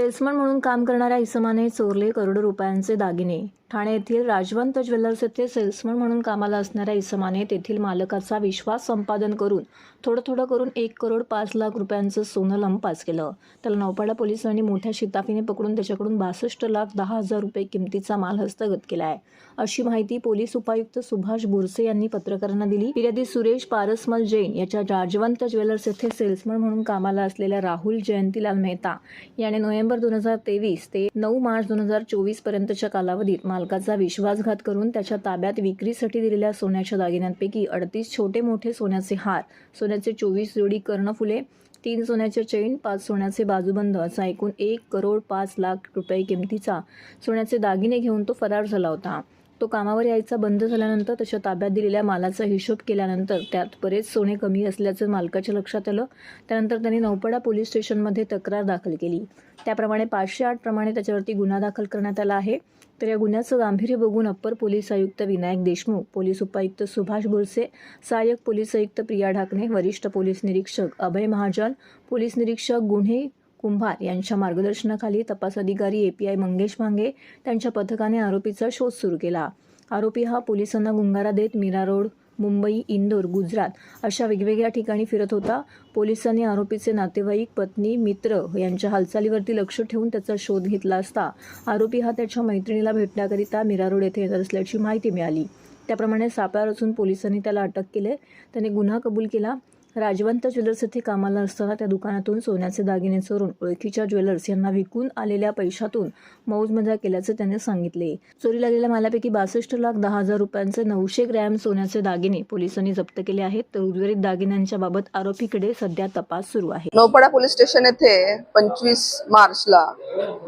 Salesman म्हणून काम करणाऱ्या इसमाने चोरले करोडो रुपयांचे दागिने. ठाणे येथील राजवंत ज्वेलर्स येथे सेल्समन म्हणून कामाला असणाऱ्या इसमाने तेथील मालकाचा विश्वास संपादन करून थोडं थोडं करून एक करोड पाच लाख रुपयांचं सोनं लंपास केलं. त्याला नौपाडा पोलिसांनी मोठ्या शिताफीने पकडून त्याच्याकडून बासष्ट लाख दहा हजार रुपये किमतीचा माल हस्तगत केला आहे. अशी माहिती पोलीस उपायुक्त सुभाष बुरसे यांनी पत्रकारांना दिली. फिर्यादी सुरेश पारसमल जैन याच्या राजवंत ज्वेलर्स येथे सेल्समन म्हणून कामाला असलेल्या राहुल जयंतीलाल मेहता याने नोव्हेंबर दोन हजार तेवीस ते नऊ मार्च दोन हजार चोवीस पर्यंतच्या कालावधीत मालकाचा विश्वासघात करून त्याच्या ताब्यात विक्रीसाठी दिलेल्या सोन्याच्या दागिन्यांपैकी अडतीस छोटे मोठे सोन्याचे हार सोन्याचे चोवीस जोडी कर्णफुले तीन सोन्याचे चैन पाच सोन्याचे बाजूबंद असा एकूण एक करोड पाच लाख रुपये किमतीचा सोन्याचे दागिने घेऊन तो फरार झाला होता. तो कामावर यायचा बंद झाल्यानंतर त्याच्या ताब्यात दिलेल्या मालाचा हिशोब केल्यानंतर त्यात बरेच सोने कमी असल्याचं मालकाच्या लक्षात आलं. त्यानंतर त्यांनी नौपडा पोलीस स्टेशनमध्ये तक्रार दाखल केली. त्याप्रमाणे पाचशे आठ प्रमाणे त्याच्यावरती गुन्हा दाखल करण्यात आला आहे. तर या गुन्ह्याचं गांभीर्य बघून अप्पर पोलीस आयुक्त विनायक देशमुख पोलीस उपायुक्त सुभाष बोरसे सहाय्यक पोलीस आयुक्त प्रिया ढाकणे वरिष्ठ पोलीस निरीक्षक अभय महाजन पोलीस निरीक्षक गुन्हे कुंभार यांच्या मार्गदर्शनाखाली तपास अधिकारी एपीआय मंगेश भांगे त्यांच्या पथकाने आरोपीचा शोध सुरू केला. आरोपी हा पोलिसांना गुंगारा देत मीरा रोड मुंबई इंदोर गुजरात अशा वेगवेगळ्या ठिकाणी फिरत होता. पोलिसांनी आरोपीचे नातेवाईक पत्नी मित्र यांच्या हालचालीवरती लक्ष ठेवून त्याचा शोध घेतला असता आरोपी हा त्याच्या मैत्रिणीला भेटण्याकरिता मीरा रोड येथे येत असल्याची माहिती मिळाली. त्याप्रमाणे सापळा रचून पोलिसांनी त्याला अटक केले. त्याने गुन्हा कबूल केला. राजवंत ज्वेलर्स येथे कामाला असताना त्या दुकानातून सोन्याचे दागिने चोरून ओळखीच्या ज्वेलर्स यांना विकून आलेल्या पैशातून मौज मजा केल्याचे त्याने सांगितले. चोरीला गेलेल्या मालापैकी बासष्ट लाख दहा हजार रुपयांचे नऊशे ग्रॅम सोन्याचे दागिने पोलिसांनी जप्त केले आहेत. तर उर्वरित दागिन्यांच्या बाबत आरोपीकडे सध्या तपास सुरू आहे. नौपाडा पोलीस स्टेशन येथे पंचवीस मार्चला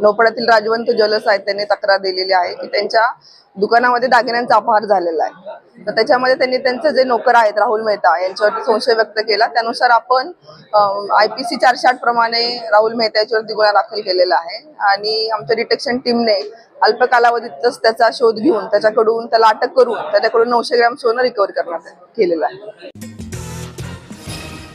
नौपाड्यातील राजवंत ज्वेलर्स आहेत त्यांनी तक्रार दिलेली आहे की त्यांच्या दुकानामध्ये दागिन्यांचा अपहार झालेला आहे. तर त्याच्यामध्ये त्यांनी त्यांचे जे नोकर आहेत राहुल मेहता यांच्यावरती संशय व्यक्त केला केला. त्यानुसार आपण आय पी सी चारशे आठ प्रमाणे राहुल मेहता याच्यावरती गुन्हा दाखल केलेला आहे. आणि आमच्या डिटेक्शन टीमने अल्प कालावधीतच त्याचा शोध घेऊन त्याच्याकडून त्याला अटक करून त्याच्याकडून नऊशे ग्रॅम सोनं रिकवर करण्यात केलेलं आहे.